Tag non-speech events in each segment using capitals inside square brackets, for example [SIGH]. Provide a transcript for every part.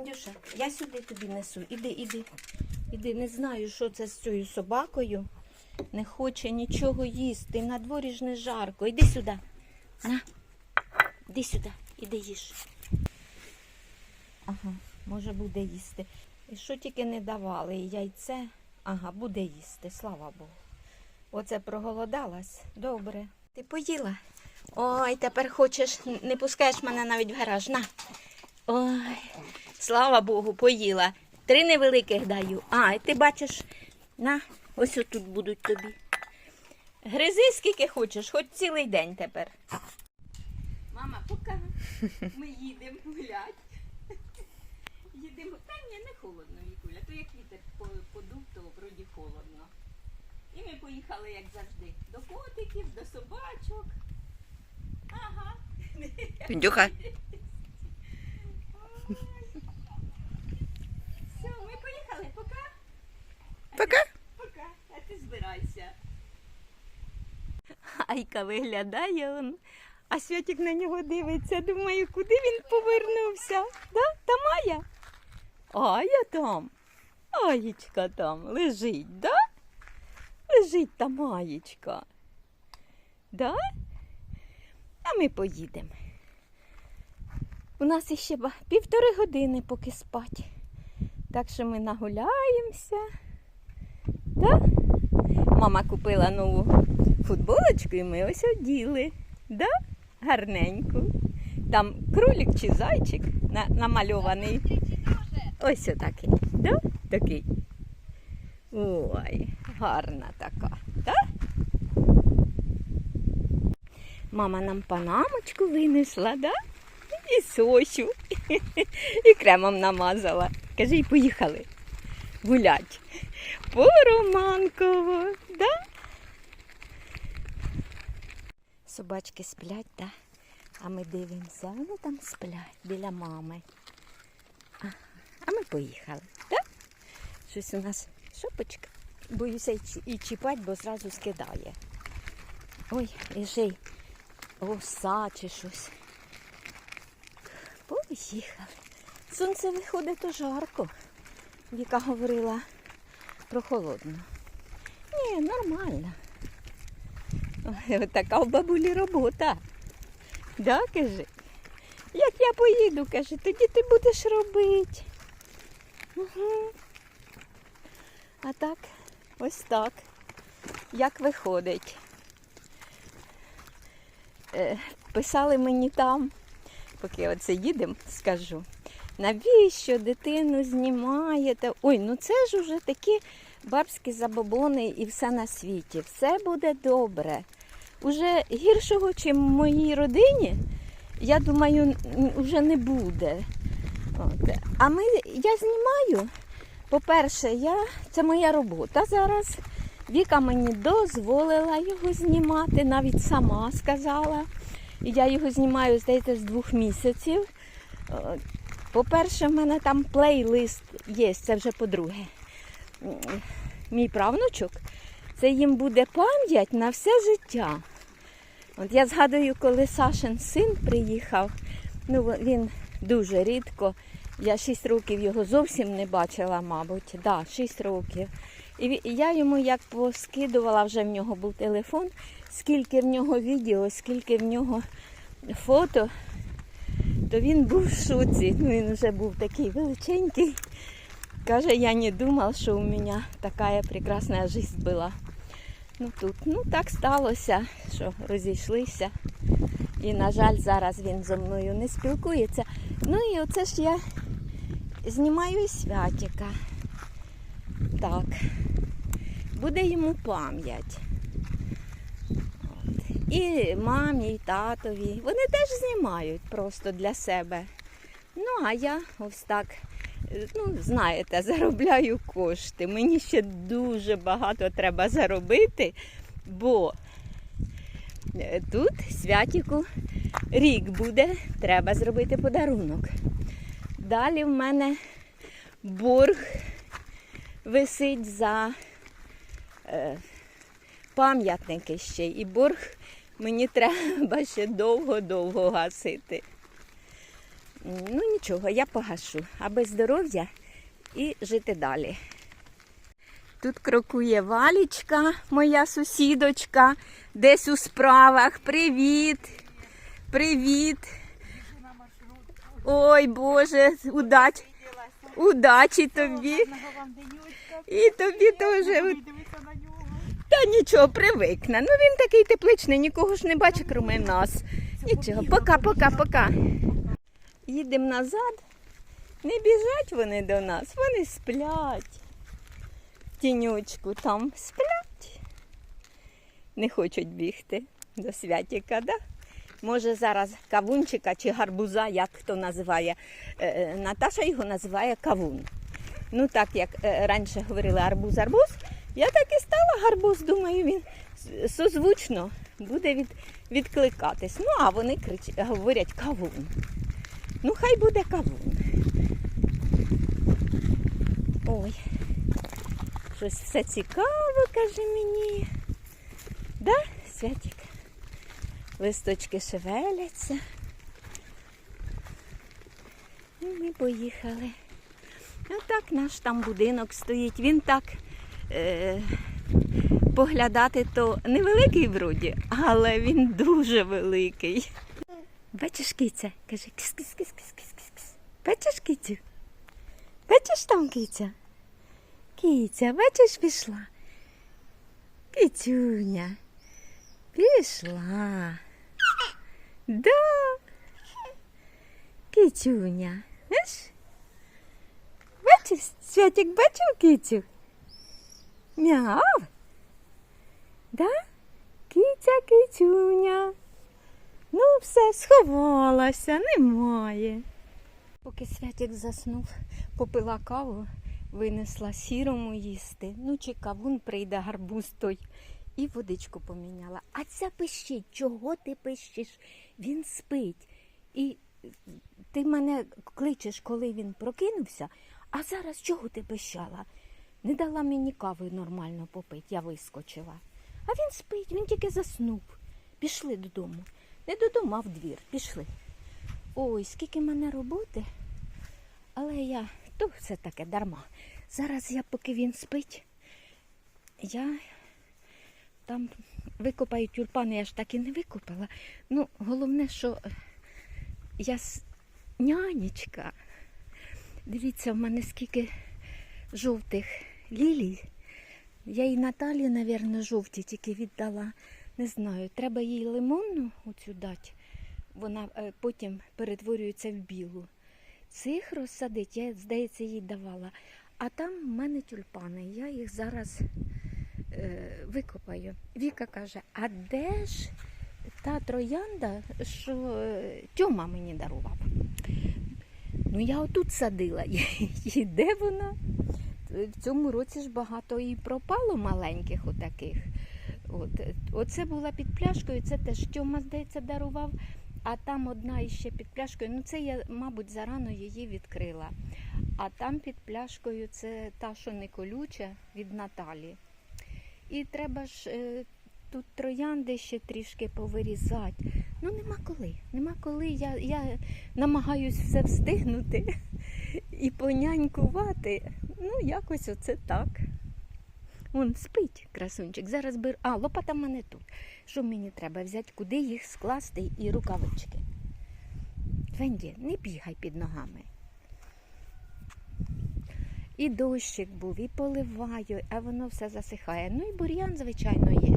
Індюша, я сюди тобі несу. Іди, іди. Іди, не знаю, що це з цією собакою. Не хоче нічого їсти. На дворі ж не жарко. Іди сюди. На. Іди сюди, іди їж. Ага, може буде їсти. І що тільки не давали? Яйце. Ага, буде їсти, слава Богу. Оце проголодалась. Добре. Ти поїла? Ой, тепер хочеш, не пускаєш мене навіть в гараж. На. Ой, слава Богу, поїла. Три невеликих даю. А, і ти бачиш, на, ось отут будуть тобі. Гризи скільки хочеш, хоч цілий день тепер. Мама, поки ми їдемо гулять. Їдемо. Та ні, не холодно, Вікуля. То як вітер подув, то вроді холодно. І ми поїхали, як завжди, до котиків, до собачок. Ага. Індюха. Все, ми поїхали. Пока. Пока. Пока. А ти збирайся. Айка виглядає он. А Святик на нього дивиться. Думаю, куди він повернувся? Да? Та Майя? Ая там. Аєчка там лежить, да? Лежить та Маєчка. Да? А ми поїдемо. У нас іще півтори години поки спать. Так що ми нагуляємося. Да? Мама купила нову футболочку і ми ось оділи. Да? Гарненьку. Там кролик чи зайчик на- намальований. Ось отакий. Да? Такий. Ой, гарна така. Да? Мама нам панамочку винесла, да? І сощу. [LAUGHS] І кремом намазала. Кажи, і поїхали гулять. По Романково, да? Собачки сплять, да? А ми дивимося, вони там сплять біля мами. А, а ми поїхали, да? Щось у нас шопочка. Боюся і, чіпати, бо зразу скидає. Ой, і ще й оса чи щось. Поїхали. Сонце виходить, то жарко. Віка говорила про холодну. Ні, нормально. От така у бабулі робота. Да, каже? Як я поїду, каже, тоді ти будеш робити. Угу. А так, ось так. Як виходить. Е, писали мені там, поки оце їдемо, скажу. Навіщо дитину знімаєте? Ой, ну це ж уже такі бабські забобони і все на світі. Все буде добре. Уже гіршого, чим в моїй родині, я думаю, вже не буде. От. А ми, я знімаю. По-перше, я, це моя робота зараз. Віка мені дозволила його знімати, навіть сама сказала. Я його знімаю, здається, з двох місяців. По-перше, в мене там плейлист є, це вже по-друге. Мій правнучок, це їм буде пам'ять на все життя. От я згадую, коли Сашин син приїхав, ну він дуже рідко. Я 6 років його зовсім не бачила, мабуть. Да, 6 років. І я йому як поскидувала, вже в нього був телефон, скільки в нього відео, скільки в нього фото, то він був в шоці. Ну, він вже був такий величенький. Каже, я не думав, що у мене така прекрасна життя була. Ну тут, ну так сталося, що розійшлися. І, на жаль, зараз він зі мною не спілкується. Ну і оце ж я знімаю святіка. Так. Буде йому пам'ять. І мамі, і татові. Вони теж знімають просто для себе. Ну, а я ось так, ну, знаєте, [LAUGHS] заробляю кошти. Мені ще дуже багато треба заробити, бо е, тут святіку рік буде, треба зробити подарунок. Далі в мене борг висить за е, пам'ятники ще. І борг мені треба ще довго-довго гасити. Ну нічого, я погашу, аби здоров'я і жити далі. Тут крокує Валічка, моя сусідочка, десь у справах. Привіт! Привіт! Ой, Боже, удачі, удачі тобі. І тобі теж. Та нічого, привикне. Ну він такий тепличний, нікого ж не бачить, крім нас. Нічого, пока, пока, пока. Їдемо назад. Не біжать вони до нас, вони сплять. Тінючку там сплять. Не хочуть бігти до святіка, да? Може зараз кавунчика чи гарбуза, як хто називає. Е, е, Наташа його називає кавун. Ну так як е, раніше говорили арбуз-арбуз, я так і стала гарбуз, думаю, він созвучно буде від, відкликатись. Ну, а вони крич, говорять кавун. Ну, хай буде кавун. Ой, щось все цікаво, каже мені. Да, Святік? Листочки шевеляться. І ми поїхали. Отак наш там будинок стоїть. Він так поглядати то невеликий вроді, але він дуже великий. Бачиш киця? Каже, кис кис кис кис кис кис кис Бачиш кицю? Бачиш там киця? Киця, бачиш, пішла. Кицюня. Пішла. Да. Кицюня. Знаєш? Бачиш, Святик бачив кицю? Мяу. Да? Киця, кицюня. Ну, все, сховалася, немає. Поки Святик заснув, попила каву, винесла сірому їсти. Ну, чи кавун прийде гарбуз той. І водичку поміняла. А ця пищить, чого ти пищиш? Він спить. І ти мене кличеш, коли він прокинувся, а зараз чого ти пищала? Не дала мені кави нормально попити, я вискочила. А він спить, він тільки заснув. Пішли додому. Не додому, а в двір. Пішли. Ой, скільки мене роботи. Але я то все таке дарма. Зараз я, поки він спить, я там викопаю тюльпани, я ж так і не викопала. Ну, головне, що я нянечка. Дивіться, в мене скільки жовтих лілій. Я їй Наталі, мабуть, жовті тільки віддала. Не знаю, треба їй лимонну оцю дати. Вона е, потім перетворюється в білу. Цих розсадить, я, здається, їй давала. А там в мене тюльпани. Я їх зараз е, викопаю. Віка каже, а де ж та троянда, що е, Тьома мені дарував? Ну, я отут садила. [LAUGHS] І де вона? В цьому році ж багато і пропало маленьких отаких. От, оце була під пляшкою, це теж Тьома, здається, дарував. А там одна іще під пляшкою. Ну, це я, мабуть, зарано її відкрила. А там під пляшкою це та, що не колюча від Наталі. І треба ж е, тут троянди ще трішки повирізати. Ну, нема коли. Нема коли. Я, я намагаюсь все встигнути [LAUGHS] і понянькувати. Ну, якось оце так. Вон спить красунчик. Зараз беру. А, лопата в мене тут. Що мені треба взяти, куди їх скласти і рукавички. Венді, не бігай під ногами. І дощик був, і поливаю, а воно все засихає. Ну і бур'ян, звичайно, є.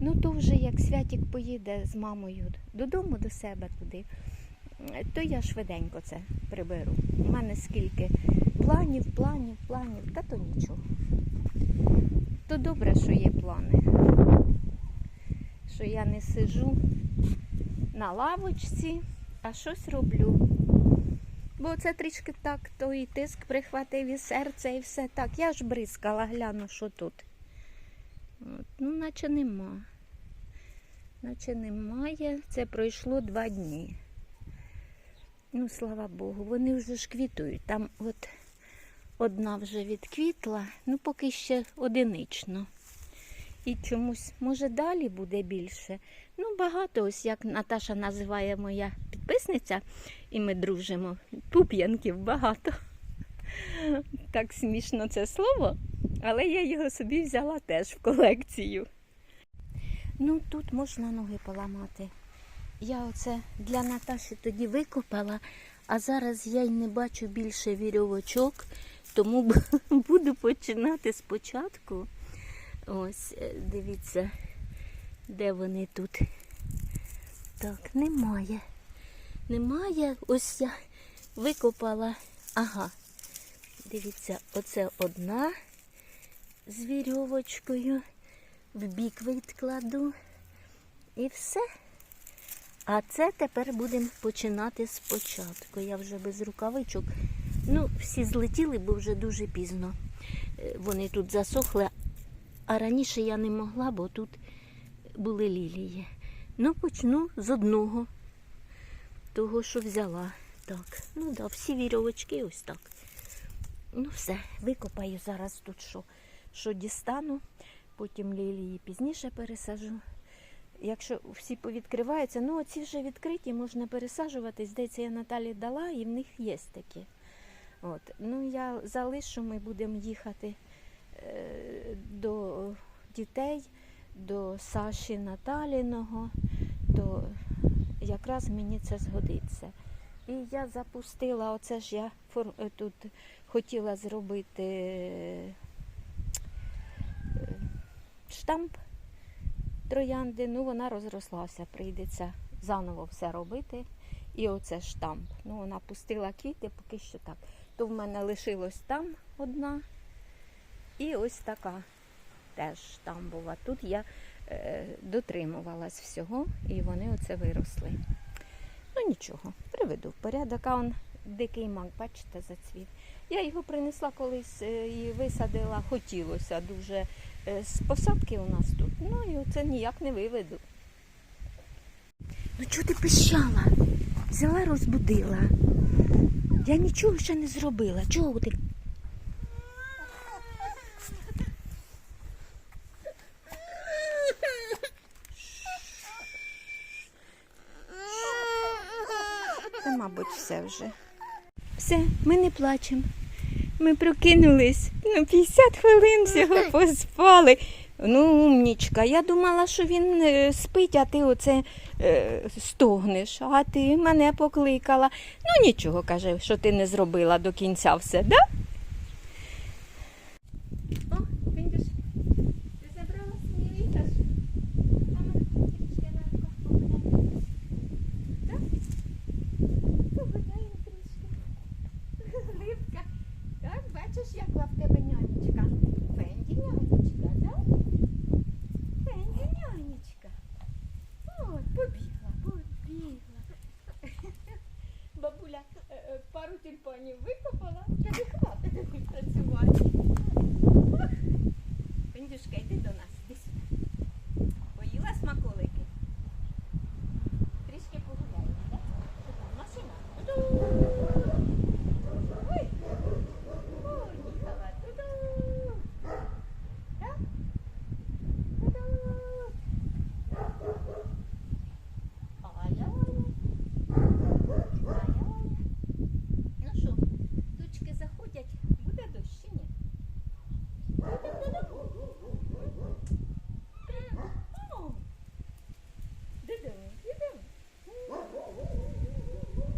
Ну то вже як святік поїде з мамою додому до себе туди, то я швиденько це приберу. У мене скільки планів, планів, планів, та то нічого. То добре, що є плани. Що я не сижу на лавочці, а щось роблю. Бо це трішки так, то і тиск прихватив, і серце, і все так. Я ж бризкала, гляну, що тут. От, ну, наче нема. Наче немає. Це пройшло два дні. Ну, слава Богу, вони вже ж квітують. Там от одна вже відквітла, ну поки ще одинично. І чомусь, може, далі буде більше. Ну, багато, ось як Наташа називає моя підписниця, і ми дружимо. Пуп'янків багато. Так смішно це слово, але я його собі взяла теж в колекцію. Ну, тут можна ноги поламати. Я оце для Наташі тоді викопала, а зараз я й не бачу більше вірьовочок, тому [LAUGHS] буду починати спочатку. Ось, е, дивіться, де вони тут. Так, немає. Немає. Ось я викопала. Ага. Дивіться, оце одна з вірьовочкою. В бік відкладу. І все. А це тепер будемо починати спочатку. Я вже без рукавичок. Ну, всі злетіли, бо вже дуже пізно. Е, Вони тут засохли, а раніше я не могла, бо тут були лілії. Ну, почну з одного, того, що взяла. Так, ну да, всі вірьовочки ось так. Ну, все, викопаю зараз тут, що, що дістану, потім лілії пізніше пересажу. Якщо всі повідкриваються, ну оці вже відкриті, можна пересаджувати. Здається, я Наталі дала, і в них є такі. От. Ну, я залишу, ми будемо їхати е, до дітей, до Саші Наталіного, то якраз мені це згодиться. І я запустила, оце ж я е, тут хотіла зробити е, штамп троянди, ну вона розрослася, прийдеться заново все робити. І оце штамп. Ну, вона пустила квіти, поки що так. То в мене лишилось там одна. І ось така теж штамбова. Тут я е, дотримувалась всього, і вони оце виросли. Ну нічого, приведу в порядок. А он дикий мак, бачите, зацвів. Я його принесла колись е, і висадила, хотілося дуже е, з посадки у нас тут. Ну і оце ніяк не виведу. Ну чого ти пищала? Взяла, розбудила. Я нічого ще не зробила. Чого ти? Та, мабуть, все вже. Все, ми не плачемо. Ми прокинулись. Ну, 50 хвилин всього поспали. Ну, умнічка. Я думала, що він е, спить, а ти оце е, стогнеш. А ти мене покликала. Ну нічого, каже, що ти не зробила до кінця все, да? О, Піндюш, ти забрала свою іграшку? А ми трішки на руках погуляємо. Так? Погуляємо трішки. Рибка. Так, бачиш, яка в тебе нянечка? Фенді нянечка, так? Фенді нянечка. Ой, побігла, побігла. Бабуля е, е, пару тюльпанів викопала, тобі хватить працювати. Фендюшка, йди до нас, іди сюди. Поїла смаколики? Трішки погуляємо, так? Що там, машина? Ту-ду! Ой! Поїхала. Ту-ду! Так? Ту-ду! Аля-аля. Аля-аля. Ну що, тучки заходять, буде дощ чи ні? О, Додому, додому.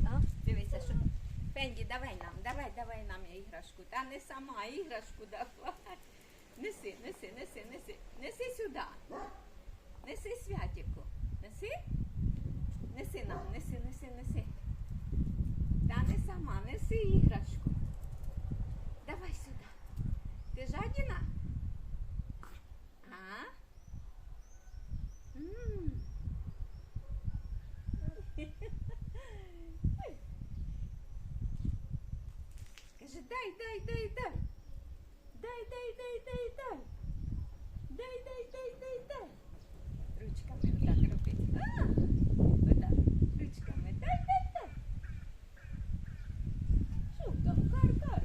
А, дивися, що. Пенді, давай нам, давай, давай нам іграшку. Та не сама іграшку давай. Неси, неси, неси, неси. Неси сюди. Неси святіку. Неси? Неси нам, неси, неси, неси. Та не сама, неси іграшку. Давай сюди. Ти жадіна? А? М. Каже, дай, дай, дай, дай. Дай, дай, дай, дай, дай. Дай, дай, дай, дай, дай. Ручками отак робить. А, отак. Ручками. Дай, дай, дай. Що там? Кар, кар.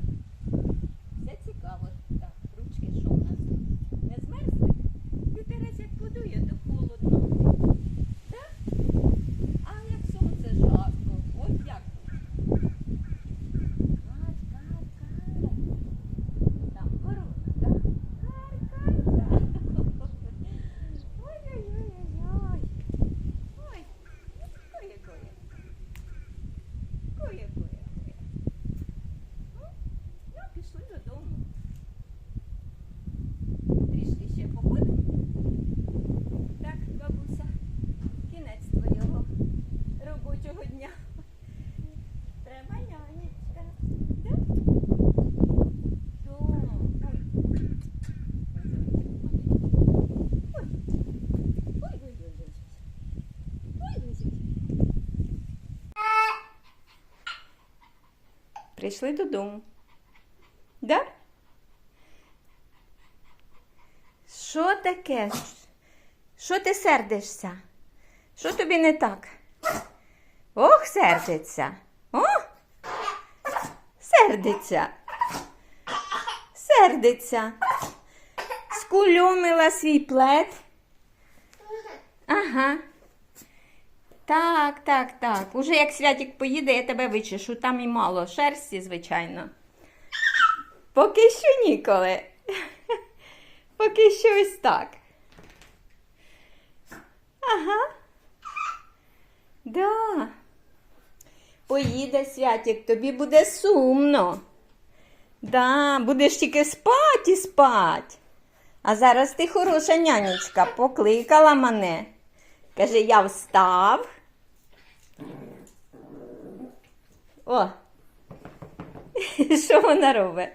Все цікаво. Так, ручки що у нас? Не змерзли? Ти Прийшли додому. Да? Що таке? Що ти сердишся? Що тобі не так? Ох, сердиться. О! Сердиться. Сердиться. Скульомила свій плед. Ага. Так, так, так. Уже як святік поїде, я тебе вичешу. Там і мало шерсті, звичайно. Поки що ніколи. [LAUGHS] Поки що ось так. Ага. Да. Поїде святік, тобі буде сумно. Да, будеш тільки спать і спать. А зараз ти хороша нянечка, покликала мене. Каже, я встав. О. Що вона робить?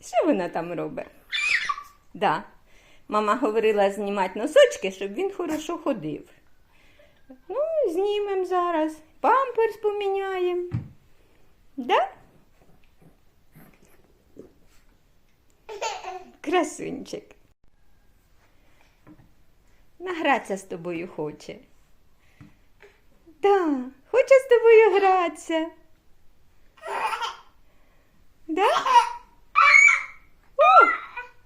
Що вона там робить? Да. Мама говорила знімати носочки, щоб він хорошо ходив. Ну, знімемо зараз. Памперс поміняємо. Да? Красунчик. Награтися з тобою хоче. Да, хоче з тобою гратися. Да? О!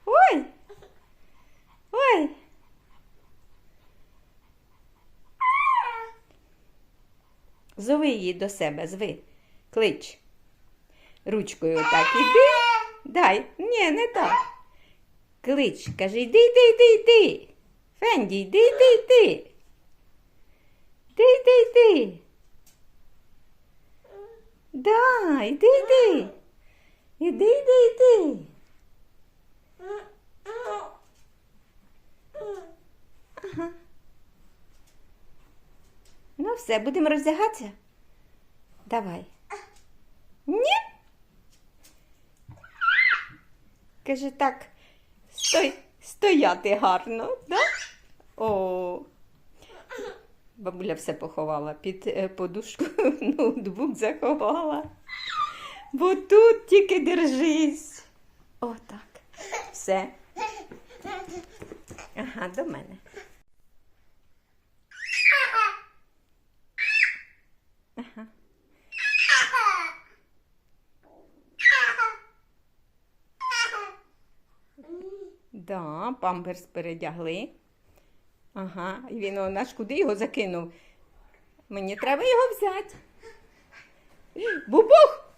Ой! Ой! Зови її до себе, зви. Клич. Ручкою отак іди. Дай. Ні, не так. Клич, каже, йди, йди, йди, йди. Фенді, йди, йди, йди. Йди, йди, йди. Да, йди, йди. Іди, йди, йди. Ага. Ну, все, будемо роздягатися? Давай. Ні? Каже, так, стой, стояти гарно, да? О. Бабуля все поховала під е, подушку, [LAUGHS] ноутбук заховала. Бо тут тільки держись. Отак. Все. Ага, до мене. Ага. Да, памперс передягли. Ага, і він наш куди його закинув? Мені треба його взяти. Бубух!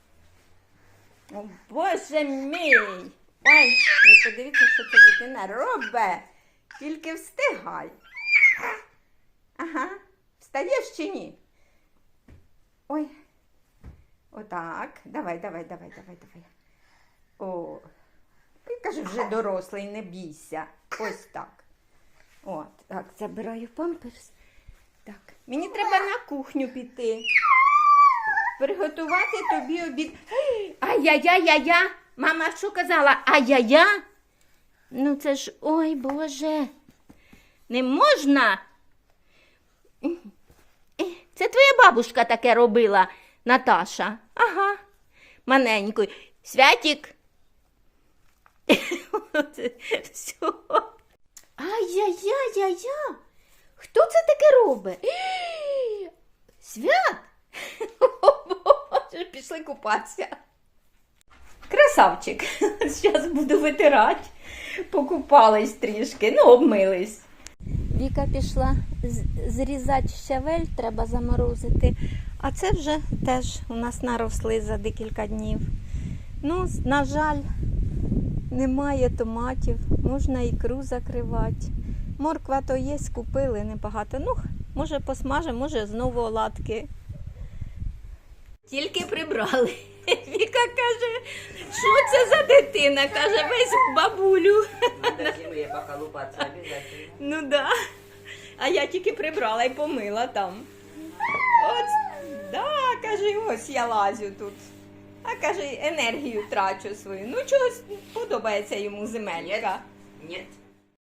О, Боже мій! Ой, ви подивіться, що ця дитина робить. Тільки встигай. Ага. Встаєш чи ні? Ой. Отак. Давай, давай, давай, давай, давай. О. Ти каже, вже дорослий, не бійся. Ось так. От, так, забираю памперс. Так. Мені треба на кухню піти. Приготувати тобі обід. Ай-я-я-я-я. Мама що казала? Ай-я-я? Ну це ж ой Боже. Не можна. Е, Це твоя бабушка таке робила, Наташа. Ага. Маненькою. Святік. [LAUGHS] Все. Ай-я-я-я-я. Хто це таке робить? Свят. [LAUGHS] О, Боже, пішли купатися. Красавчик. [LAUGHS] Зараз буду витирати. Покупались трішки, ну, обмились. Віка пішла зрізати щавель, треба заморозити. А це вже теж у нас наросли за декілька днів. Ну, на жаль, немає томатів, можна ікру закривати. Морква то є, купили небагато. Ну, може посмажемо, може знову оладки. Тільки прибрали. [LAUGHS] Віка каже, що це за дитина? Каже, весь бабулю. [LAUGHS] Ну да. А я тільки прибрала і помила там. От, да, каже, ось я лазю тут. А каже, енергію трачу свою. Ну, чогось подобається йому земелька. Нет.